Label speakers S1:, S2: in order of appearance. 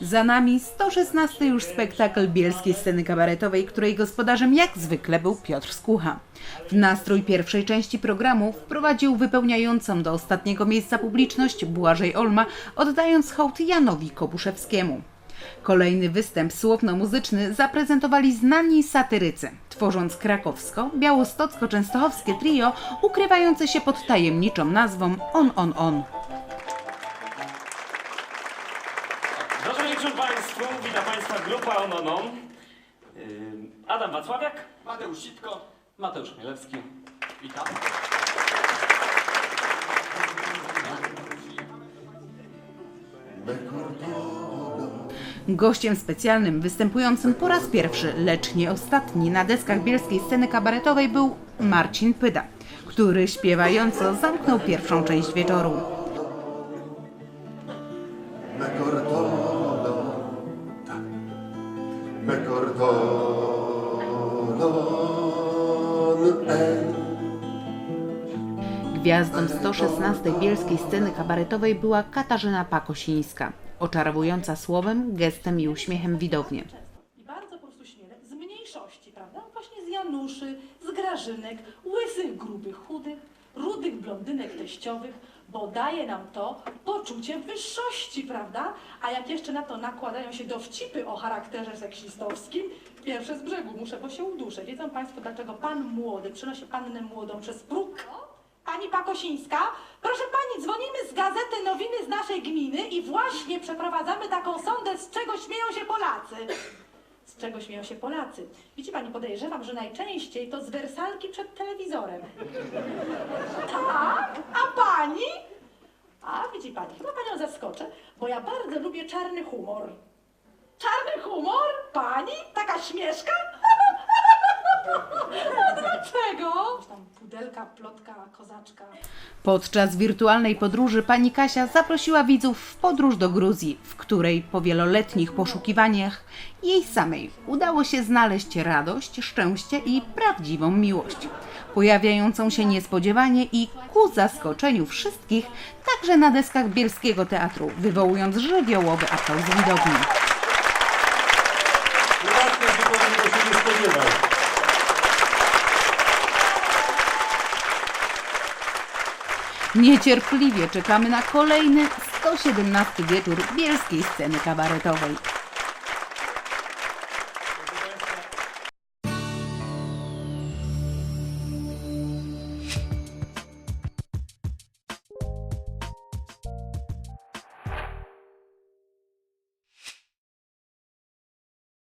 S1: Za nami 116 już spektakl bielskiej sceny kabaretowej, której gospodarzem jak zwykle był Piotr Skucha. W nastrój pierwszej części programu wprowadził wypełniającą do ostatniego miejsca publiczność Błażej Olma, oddając hołd Janowi Kobuszewskiemu. Kolejny występ słowno-muzyczny zaprezentowali znani satyrycy, tworząc krakowsko-białostocko-częstochowskie trio ukrywające się pod tajemniczą nazwą On On On.
S2: Dobry wieczór Państwu, witam Państwa grupa Ononon. Adam Wacławiak.
S3: Mateusz Sitko, Mateusz Chmielewski. Witam.
S1: Gościem specjalnym występującym po raz pierwszy, lecz nie ostatni na deskach bielskiej sceny kabaretowej był Marcin Pyda, który śpiewająco zamknął pierwszą część wieczoru. Gwiazdą 116 bielskiej sceny kabaretowej była Katarzyna Pakosińska, oczarowująca słowem, gestem i uśmiechem widownię.
S4: I bardzo po prostu śmiele, z mniejszości, prawda? Właśnie z Januszy, z Grażynek, łysych, grubych, chudych, rudych blondynek teściowych, bo daje nam to poczucie wyższości, prawda? A jak jeszcze na to nakładają się dowcipy o charakterze seksistowskim, pierwsze z brzegu, muszę, bo się uduszę. Wiedzą Państwo, dlaczego pan młody przynosi pannę młodą przez próg? Pani Pakosińska, proszę pani, dzwonimy z gazety Nowiny z naszej gminy i właśnie przeprowadzamy taką sondę, z czego śmieją się Polacy. Z czego śmieją się Polacy? Widzi pani, podejrzewam, że najczęściej to z wersalki przed telewizorem. Tak? A pani? A widzi pani, chyba panią zaskoczę, bo ja bardzo lubię czarny humor. Czarny humor? Pani? Taka śmieszka? Dlaczego? Tam pudelka, plotka, kozaczka.
S1: Podczas wirtualnej podróży pani Kasia zaprosiła widzów w podróż do Gruzji, w której po wieloletnich poszukiwaniach jej samej udało się znaleźć radość, szczęście i prawdziwą miłość, pojawiającą się niespodziewanie i ku zaskoczeniu wszystkich, także na deskach Bielskiego Teatru, wywołując żywiołowy aplauz widowni.
S2: Prywatnie zupełnie się nie spodziewał.
S1: Niecierpliwie czekamy na kolejny 117 wieczór bielskiej sceny kabaretowej.